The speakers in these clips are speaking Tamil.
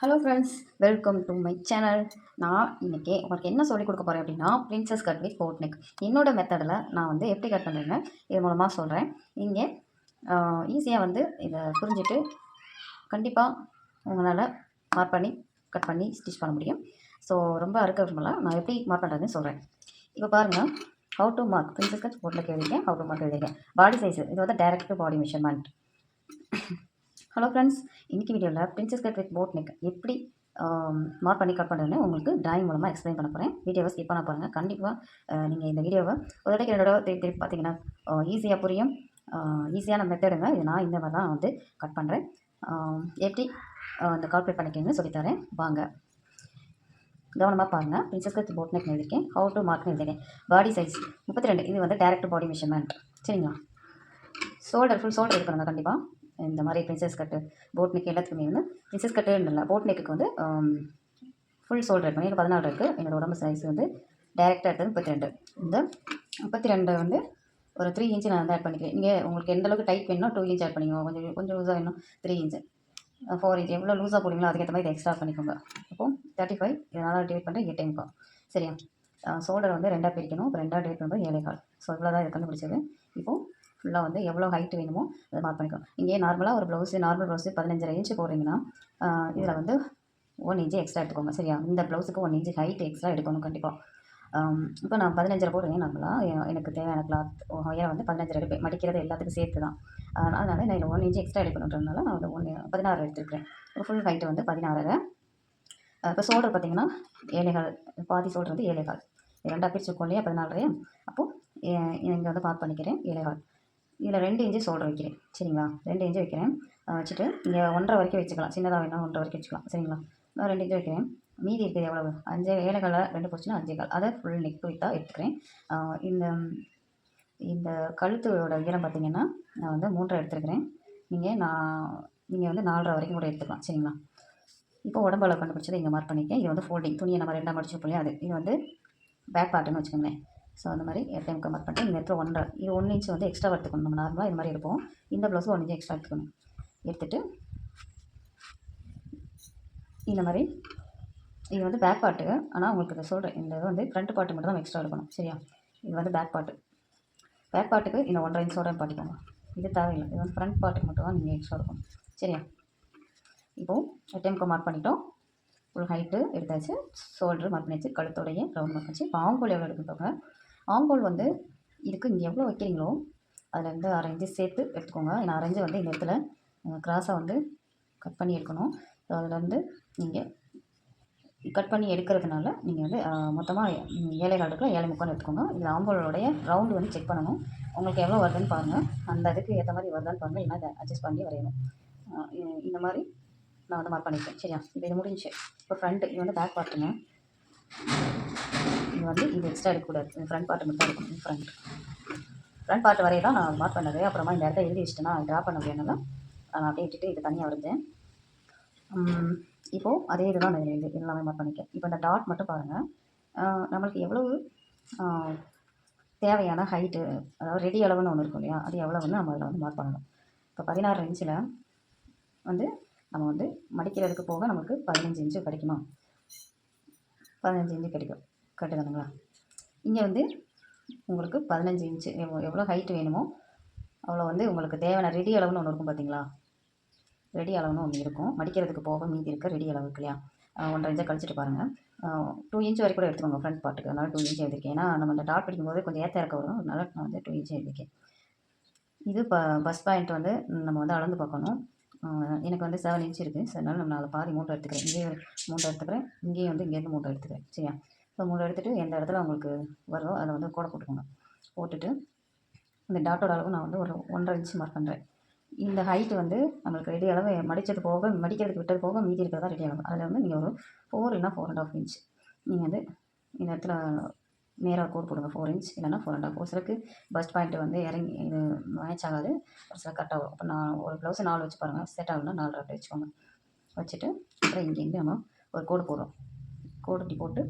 Hello friends welcome to my channel நான் இன்றைக்கி உங்களுக்கு என்ன சொல்லிக் கொடுக்க போகிறேன் அப்படின்னா princess cut with boat neck என்னோட மெத்தடில் நான் வந்து எப்படி கட் பண்ணுறேன்னு இது மூலமாக சொல்கிறேன் இங்கே ஈஸியாக வந்து இதை புரிஞ்சுட்டு கண்டிப்பாக உங்களால் மார்க் பண்ணி கட் பண்ணி ஸ்டிச் பண்ண முடியும். ஸோ ரொம்ப அறுக்க விரும்பல. நான் எப்படி மார்க் பண்ணுறதுன்னு சொல்கிறேன் இப்போ பாருங்கள் how to mark princess cut boat neck எழுதிருக்கேன் how to mark எழுதிருக்கேன் பாடி சைஸ் இது வந்து direct body measurement hello friends இன்றைக்கி வீடியோவில் princess cut with boat neck எப்படி மார்க் பண்ணி கட் பண்ணுறதுன்னு உங்களுக்கு டிராயிங் மூலமாக எக்ஸ்பிளைன் பண்ண போகிறேன் வீடியோவை ஸ்கிப் பண்ண பாருங்கள் கண்டிப்பாக நீங்கள் இந்த வீடியோவை ஒரு தடவைக்கு ரெண்டு தடவை திருப்பி திருப்பி பார்த்தீங்கன்னா ஈஸியாக புரியும். ஈஸியான மெத்தடுங்க இது நான் இந்த மாதிரி தான் வந்து கட் பண்ணுறேன் எப்படி இந்த கால்குலேட் பண்ணிக்கணும்னு சொல்லித்தரேன். வாங்க. கவனமாக பாருங்கள் பிரின்சஸ் கட் போட் நெக் எழுதிருக்கேன் ஹவு டு மார்க் எழுதிருக்கேன் பாடி சைஸ் முப்பத்தி ரெண்டு. இது வந்து டேரக்ட் பாடி மெஷர்மெண்ட் சரிங்களா? ஷோல்டர் ஃபுல் ஷோல்டர் இது கண்டிப்பாக இந்த மாதிரி பிரின்சஸ் கட்டு போட் நெக் எல்லாத்துக்குமே வந்து பிரின்சஸ் கட்டுன்னு இல்லை போட் நெக்குக்கு வந்து ஃபுல் ஷோல்டர் இருக்கணும் எனக்கு பதினாலு இருக்குது என்னோடய உடம்பு சைஸ் வந்து டேரெக்டாக எடுத்தது முப்பத்தி ரெண்டு இந்த முப்பத்தி ரெண்டு வந்து ஒரு த்ரீ இன்ச்சு நான் வந்து ஆட் பண்ணிக்கிறேன். நீங்கள் உங்களுக்கு எந்த அளவுக்கு டைட் வேணும் டூ இன்ச் ஆட் பண்ணிக்கோங்க. கொஞ்சம் கொஞ்சம் லூஸாக வேணும். த்ரீ இன்ச்சு ஃபோர் இன்ச் எவ்வளோ லூஸாக போடுவீங்களோ அதுக்கேற்ற மாதிரி இதை எக்ஸ்ட்ரா பண்ணிக்கோங்க. அப்போ தேர்ட்டி ஃபைவ் இதனால் டிவைட் பண்ணுறேன் எட்டு இன்கம் சரியா? ஷோல்டர் வந்து ரெண்டாக பிரிக்கணும். இப்போ ரெண்டாக டிவைட் பண்ணும்போது ஏழை கால் ஸோ இவ்வளோ தான் இது கண்டுபிடிச்சது. இப்போது ஃபுல்லாக வந்து எவ்வளோ ஹைட் வேணுமோ அதை மார்க் பண்ணிக்கணும் இங்கே நார்மலாக ஒரு ப்ளவுஸு நார்மல் ப்ளவுஸு பதினஞ்சரை இன்ச்சு போடுறீங்கன்னா இதில் வந்து ஒன் இன்ச்சு எக்ஸ்ட்ரா எடுத்துக்கோங்க சரியா? இந்த ப்ளவுஸுக்கு ஒன் இன்ச்சு ஹைட் எக்ஸ்ட்ரா எடுக்கணும் கண்டிப்பாக இப்போ நான் பதினஞ்சரை போடுறேன் நார்மலாக எனக்கு தேவையான கிளாத் ஹையராக வந்து பதினஞ்சரை எடுப்பேன். மடிக்கிறது எல்லாத்துக்கும் சேர்த்து தான். அதனால் நான் இதில் ஒன் இன்ச்சு எக்ஸ்ட்ரா எடுக்கணுன்றதுனால நான் வந்து ஒன்று பதினாறு எடுத்துருக்கிறேன். ஃபுல் ஹைட்டு வந்து பதினாறரை. இப்போ சோல்டர் பார்த்தீங்கன்னா ஏழைகால் பாதி சோல்டர் வந்து ஏழைகால் ரெண்டாக பிரிச்சுருக்கோம் இல்லையா? பதினாலரையா. அப்போது இங்கே வந்து பார்க் பண்ணிக்கிறேன் ஏழைகால் இதில் ரெண்டு இன்ச்சு சோல்டர் வைக்கிறேன். சரிங்களா? ரெண்டு இன்ச்சு வைக்கிறேன். வச்சுட்டு இங்கே ஒன்றரை வரைக்கும் வச்சுக்கலாம். சின்னதாக வேணும் ஒன்றரை வரைக்கும் வச்சுக்கலாம். சரிங்களா? நான் ரெண்டு இன்ச்சு வைக்கிறேன். மீதி இருக்குது எவ்வளவு? அஞ்சு ஏழை ரெண்டு போச்சுன்னா அஞ்சே கால். அதை ஃபுல் நெக் வித்தாக எடுத்துக்கிறேன். இந்த இந்த கழுத்தோட உயரம் பார்த்தீங்கன்னா நான் வந்து மூன்றரை எடுத்துருக்கிறேன். நீங்கள் நான் நீங்கள் வந்து நாலரை வரைக்கும் கூட எடுத்துக்கலாம். சரிங்களா? இப்போ உடம்பு அளவு கண்டுபிடிச்சது இங்கே மார்க் பண்ணிக்கேன் இது வந்து ஃபோல்டிங் துணியை நம்ம ரெண்டாக மடிச்சு இல்லையா? அது. இது வந்து பேக் பார்ட்டுன்னு வச்சுக்கோங்களேன். ஸோ அந்த மாதிரி டைம் மார்க் பண்ணிட்டு இந்த இடத்துல ஒன்றரை இது ஒன்று இன்ச்சு வந்து எக்ஸ்ட்ரா எடுத்துக்கணும் நம்ம நார்மலாக இது மாதிரி எடுப்போம். இந்த ப்ளவுஸும் ஒன்று இன்ச்சு எக்ஸ்ட்ரா எடுத்துக்கணும் எடுத்துகிட்டு இந்த மாதிரி இது வந்து பேக் பாட்டு ஆனால் உங்களுக்கு இதை சொல்கிறேன் இந்த இது வந்து ஃப்ரண்ட் பார்ட்டு மட்டும் தான் எக்ஸ்ட்ரா எடுக்கணும். சரியா? இது வந்து பேக் பார்ட்டு பேக் பார்ட்டுக்கு இந்த ஒன்றரை இன்ச்சோட பாட்டிக்கோங்க இது தேவையில்லை. இது வந்து ஃப்ரண்ட் பாட்டுக்கு மட்டும் தான் நீங்கள் எக்ஸ்ட்ரா எடுக்கணும். சரியா? இப்போது டைமுக்கு மார்க் பண்ணிட்டோம். ஃபுல் ஹைட்டு எடுத்தாச்சு. ஷோல்டர் மார்க் பண்ணியாச்சு. கழுத்தோடைய ரவுண்ட் மார்க் பண்ணிச்சு பாவம் கோழி எவ்வளோ எடுத்துக்கோங்க ஆங்கோல் வந்து இதுக்கு இங்கே எவ்வளோ வைக்கிறீங்களோ அதில் வந்து அரை இன்ச்சு சேர்த்து எடுத்துக்கோங்க. ஏன்னா அரைஞ்சு வந்து இந்த இடத்துல கிராஸாக வந்து கட் பண்ணி எடுக்கணும். ஸோ அதில் வந்து நீங்கள் கட் பண்ணி எடுக்கிறதுனால நீங்கள் வந்து மொத்தமாக ஏழை கால் இருக்குல்ல ஏழை முக்கால் எடுத்துக்கோங்க. இதில் ஆம்போலோடைய ரவுண்டு வந்து செக் பண்ணணும். உங்களுக்கு எவ்வளோ வருதுன்னு பாருங்கள் அந்த இதுக்கு ஏற்ற மாதிரி வருதான்னு பாருங்கள் இல்லைனா அதை அட்ஜஸ்ட் பண்ணி வரையணும். இந்த மாதிரி நான் வந்து மார்க் பண்ணியிருக்கேன் சரியா? இப்போ இது முடிஞ்சு இப்போ ஃப்ரண்ட்டு இது வந்து பேக் பார்த்துங்க நீங்கள் வந்து இது எக்ஸ்ட்ரா எடுக்கக்கூடாது இந்த ஃப்ரண்ட் பார்ட்டு மட்டும் தான் இருக்கும் ஃப்ரண்ட் ஃப்ரண்ட் பார்ட் வரைய தான் நான் மார்க் பண்ணது. அப்புறமா இந்த இடத்த எழுதி வச்சுட்டேன்னா ட்ரா பண்ண முடியாதுனால நான் அப்படியே விட்டுட்டு இது தனியாக வரைஞ்சேன் இப்போது அதே இதுதான் நான் எழுதி எல்லாமே மார்க் பண்ணிக்கேன் இப்போ இந்த டாட் மட்டும் பாருங்கள் நம்மளுக்கு எவ்வளவு தேவையான ஹைட்டு அதாவது ரெடி அளவுன்னு ஒன்று இருக்கும் இல்லையா? அது எவ்வளோன்னு நம்ம அதில் வந்து மார்க் பண்ணணும். இப்போ பதினாறு இன்ச்சில் வந்து நம்ம வந்து மடிக்கிறதுக்கு போக நமக்கு பதினஞ்சு இன்ச்சு கிடைக்குமா? பதினஞ்சு இன்ச்சு கிடைக்கும். கரெக்டு இங்கே வந்து உங்களுக்கு பதினஞ்சு இன்ச்சு எவ்வளோ எவ்வளோ ஹைட் வேணுமோ அவ்வளோ வந்து உங்களுக்கு தேவையான ரெடி அளவுன்னு ஒன்று இருக்கும் பார்த்தீங்களா? ரெடி அளவுன்னு ஒன்று இருக்கும். மடிக்கிறதுக்கு போக மீதி இருக்க ரெடி அளவு இல்லையா? ஒன்றரை இன்ச்சை கழிச்சிட்டு பாருங்கள் டூ இன்ச் வரைக்கும் கூட எடுத்துக்கோங்க ஃப்ரண்ட் பார்ட்டுக்கு அதனால் டூ இன்ச் எழுதிருக்கேன் ஏன்னா நம்ம அந்த டாட் படிக்கும்போது கொஞ்சம் ஏற்ற இறக்க வரும். அதனால் நான் வந்து டூ இன்ச் எழுதிருக்கேன் இது ப பஸ் பாயிண்ட் வந்து நம்ம வந்து அளந்து பார்க்கணும். எனக்கு வந்து செவன் இன்ச் இருக்குது ஸோ அதனால் நம்ம நாலு பாதி மூட்டை எடுத்துக்கிறேன். இங்கேயும் மூட்டை எடுத்துக்கிறேன். இங்கேயும் வந்து இங்கேருந்து மூட்டை எடுத்துக்கிறேன். சரியா? ஸோ மூணு எடுத்துகிட்டு எந்த இடத்துல உங்களுக்கு வருதோ அதை வந்து கூட போட்டுக்கோங்க. போட்டுட்டு இந்த டாட்டோட அளவு நான் வந்து ஒரு ஒன்றரை இன்ச்சு மார்க் பண்ணுறேன் இந்த ஹைட்டு வந்து நம்மளுக்கு ரெடி அளவு மடித்தது போக மடிக்கிறதுக்கு விட்டது போக மீதி இருக்கிறதா ரெடி அளவு. அதில் வந்து நீங்கள் ஒரு ஃபோர் இல்லைனா ஃபோர் அண்ட் ஆஃப் இன்ச் நீங்கள் வந்து இந்த இடத்துல நேராக கோடு போடுங்க ஃபோர் இன்ச் இல்லைனா ஃபோர் அண்ட் ஆஃப் ஒரு சிலருக்கு பஸ்ட் பாயிண்ட் வந்து இறங்கி இது மேட்ச் ஆகாது. ஒரு சில கட் ஆகும். அப்போ நான் ஒரு ப்ளவுஸ் நாலு வச்சு பாருங்கள் செட் ஆகணும்னா நாலு ரெண்டு வச்சுக்கோங்க. வச்சுட்டு அப்புறம் இங்கேருந்து நம்ம ஒரு கோடு போடுறோம். கோடு போட்டு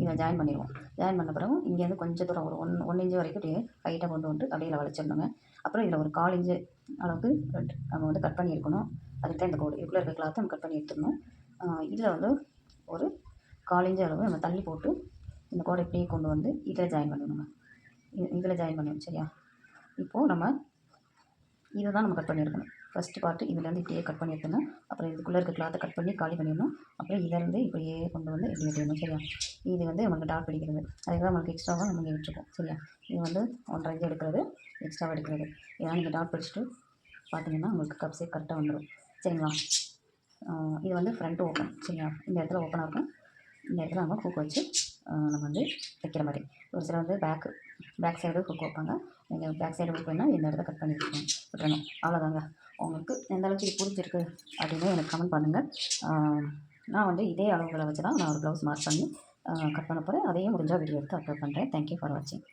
இதை ஜாயின் பண்ணிடுவோம் ஜாயின் பண்ண பிறகு இங்கேருந்து கொஞ்சம் தூரம் ஒரு ஒன் ஒன் இன்ச்சு வரைக்கும் அப்படியே ஹைட்டாக கொண்டு வந்து அப்படியே இதில் வளைச்சிடணுங்க. அப்புறம் இதில் ஒரு கால் இன்ச்சு அளவுக்கு நம்ம வந்து கட் பண்ணி இருக்கணும் அதுக்கு தான் இந்த கோடு இதுக்குள்ளே இருக்க கிளாத்தை நம்ம கட் பண்ணி எடுத்துடணும். இதில் வந்து ஒரு கால் இன்ச்சு அளவு நம்ம தள்ளி போட்டு இந்த கோடை இப்படியே கொண்டு வந்து இதில் ஜாயின் பண்ணணுங்க. இதில் ஜாயின் பண்ணணும் சரியா? இப்போது நம்ம இதை தான் நம்ம கட் பண்ணியிருக்கணும் ஃபஸ்ட்டு பார்ட்டு இதுலேருந்து இப்படியே கட் பண்ணி வைக்கணும் அப்புறம் இதுக்குள்ளே இருக்க கிளாத்தை கட் பண்ணி காலி பண்ணிடணும். அப்புறம் இதிலேருந்து இப்படியே கொண்டு வந்து இப்படி வெட்டிடணும் சரியா? இது வந்து நமக்கு டாட் பிடிக்கிறது அதுக்காக தான் நமக்கு எக்ஸ்ட்ராவாக நம்ம இங்கே விட்டுருக்கோம் சரியா? இது வந்து ஒன்றரை எடுக்கிறது எக்ஸ்ட்ராவாக எடுக்கிறது. இதெல்லாம் நீங்கள் டாட் பிடிச்சிட்டு பார்த்தீங்கன்னா உங்களுக்கு கப் கரெக்டாக வந்துடும் சரிங்களா? இது வந்து ஃப்ரண்ட் ஓப்பன் சரியா? இந்த இடத்துல ஓப்பனாக இருக்கும். இந்த இடத்துல நம்ம ஹூக் வச்சு நம்ம வந்து வைக்கிற மாதிரி. ஒரு சிலர் வந்து பேக்கு பேக் சைடு ஹூக் வைப்பாங்க. நீங்கள் பேக் சைடு ஹூக் வேணால் இந்த இடத்த கட் பண்ணி விட்டுருணும் விட்டுறணும். அவ்வளோதாங்க உங்களுக்கு எந்த அளவுக்கு இது புரிஞ்சிருக்கு அப்படின்னு எனக்கு கமெண்ட் பண்ணுங்கள் நான் வந்து இதே அளவுகளை வச்சு தான் நான் ஒரு ப்ளவுஸ் மார்க் பண்ணி கட் பண்ண போகிறேன் அதையும் முடிஞ்சால் வீடியோ எடுத்து அப்லோட் பண்ணுறேன் தேங்க்யூ ஃபார் வாட்சிங்